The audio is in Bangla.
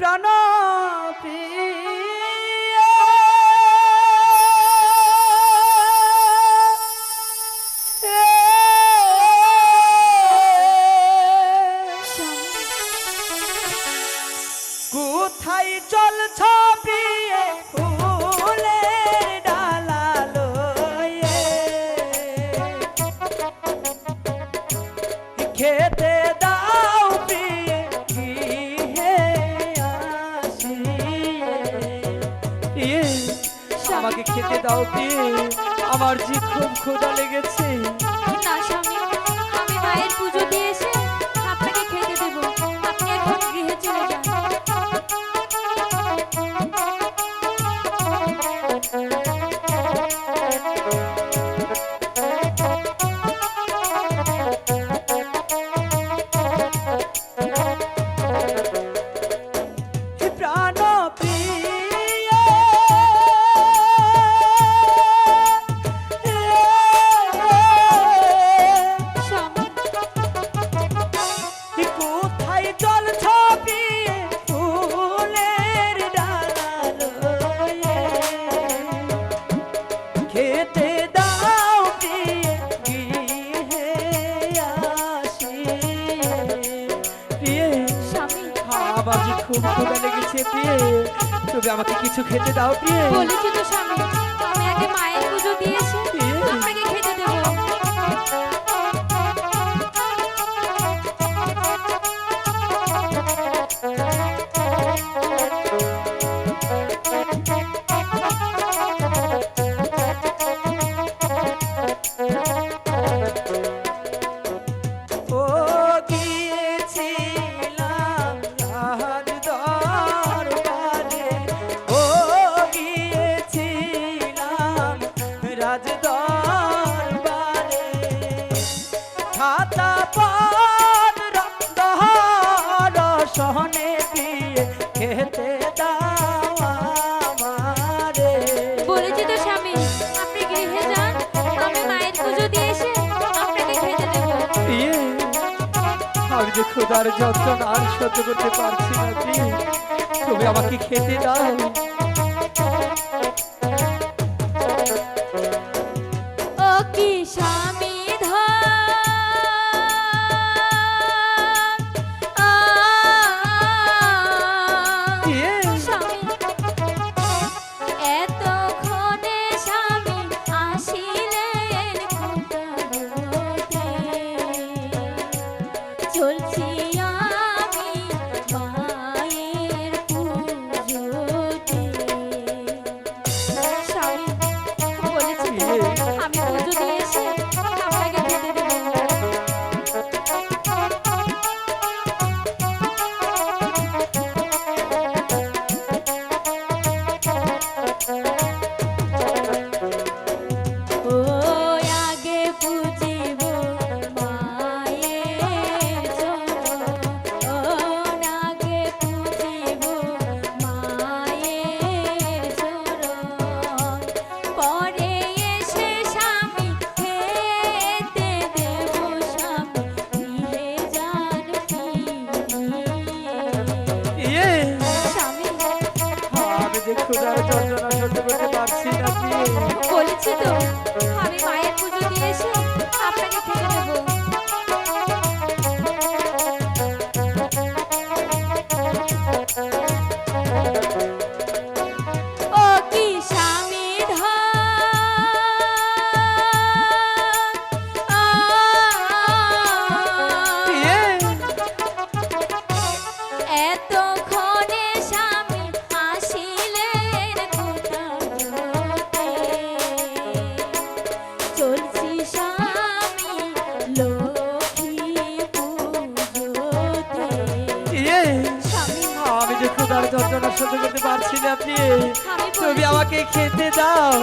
প্রাণ কোথায় চলছ প্রিয়ে খেতে আমাকে খেতে দাও প্রিয়ে আমার জি খুব ক্ষুধা লেগেছে। না স্বামী আমি মায়ের পুজো আমার যে খুব ক্ষুধা লেগেছে প্রিয়ে। তুমি আমাকে কিছু খেতে দাও প্রিয়ে। বলেছি তো স্বামী আমি আগে মায়ের পুজো দিয়ে খাতা পত্র দর্শনে দিয়ে খেতে দাও আমারে। বলেছি তো স্বামী আপনি গৃহে যান আমি মায়ের পুজো দিয়ে এসে আপনাকে খেতে দেব। প্রিয়ে আমি যে ক্ষুধার যন্ত্রণা আর সহ্য করতে পারছি না তুমি আমাকে খেতে দাও। পারছি বলেছি তো আমি মায়ের পুজো দিয়ে এসে পারছি না প্রিয়ে তুমি আমাকে খেতে দাও।